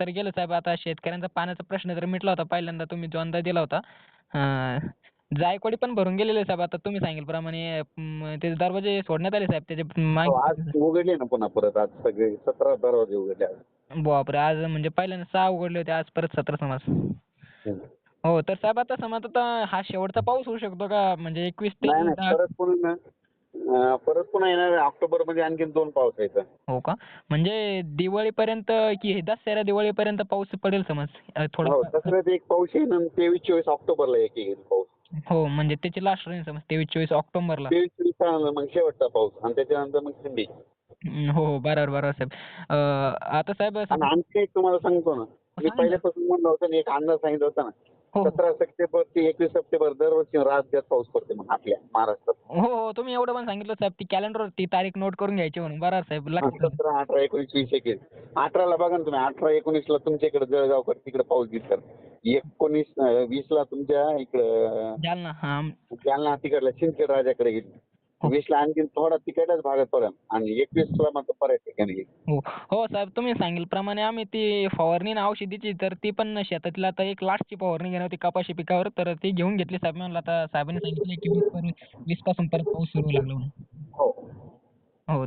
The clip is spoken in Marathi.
तर गेलं साहेब आता शेतकऱ्यांचा पाण्याचा प्रश्न तर मिटला होता. पहिल्यांदा तुम्ही जो अंदाज दिला होता. अं, जायकवाडी पण भरून गेलेले साहेब आता तुम्ही सांगितल्याप्रमाणे अं, ते दरवाजे सोडण्यात आले साहेब त्याचे हो, मागे आज उघडले ना पुन्हा परत आज सगळे सतरा दरवाजे उघडले आज. बापरे आज म्हणजे पहिल्यांदा सहा उघडले होते आज परत सतरा समाज. हम्म. हो तर साहेब आता समज आता हा शेवटचा पाऊस होऊ शकतो का? म्हणजे एकवीस ते नाही नाही दहा- परत पुन्हा अं, परत पुन्हा येणार ऑक्टोबरमध्ये आणखीन दोन पाऊस यायचा हो का? म्हणजे दिवाळीपर्यंत की हे दसऱ्या दिवाळीपर्यंत पाऊस पडेल समज हो थोडं दसऱ्यात एक पाऊस येईल आणि तेवीस चोवीस ऑक्टोबरला एक येईल पाऊस. हो म्हणजे त्याची लास्ट रेंज समज तेवीस चोवीस ऑक्टोबरला. तेवीस चोवीस मग शेवटचा पाऊस आणि त्याच्यानंतर मग थंडी. हम्म, हो हो बरोबर बरोबर साहेब. अं, आता साहेब आणि आणखी एक तुम्हाला सांगतो ना. मी सांगा. पहिल्यापासून म्हणलं होतं ना एक अंदाज सांगितलं होता ना. सतरा सप्टेंबर ते एकवीस सप्टेंबर दरवर्षी राज्यात पाऊस पडते मग आपल्या महाराष्ट्रात. हो हो तुम्ही एवढं पण सांगितलं साहेब ती कॅलेंडर ती तारीख नोट करून घ्यायची म्हणून. बरोबर साहेब लक्षात. सतरा अठरा एकोणीस वीस एकवीस. अठराला बघा ना तुम्ही अठरा एकोणीसला तुमच्या इकडे जळगावकर तिकडे पाऊस दिसतात. एकोणीस वीसला तुमच्या इकडं जालना हा. जालना तिकडल्या सिंदखेड राजाकडे गेली. हो. वीसला आणखीन थोडा तिकडल्याच भागात पडेल. आणि एकवीसला मात्र बऱ्याच ठिकाणी गेली हो. हो साहेब तुम्ही सांगितल्याप्रमाणे आम्ही ती फवारणी ना औषधीची तर ती पण शेतातली आता एक लास्टची फवारणी घेणार होती कपाशी पिकावर तर ती घेऊन घेतली साहेब. म्हणलं आता साहेबांनी सांगितलं की वीसपासून वीसपासून परत पाऊस सुरू लागला म्हणून. हो. हो.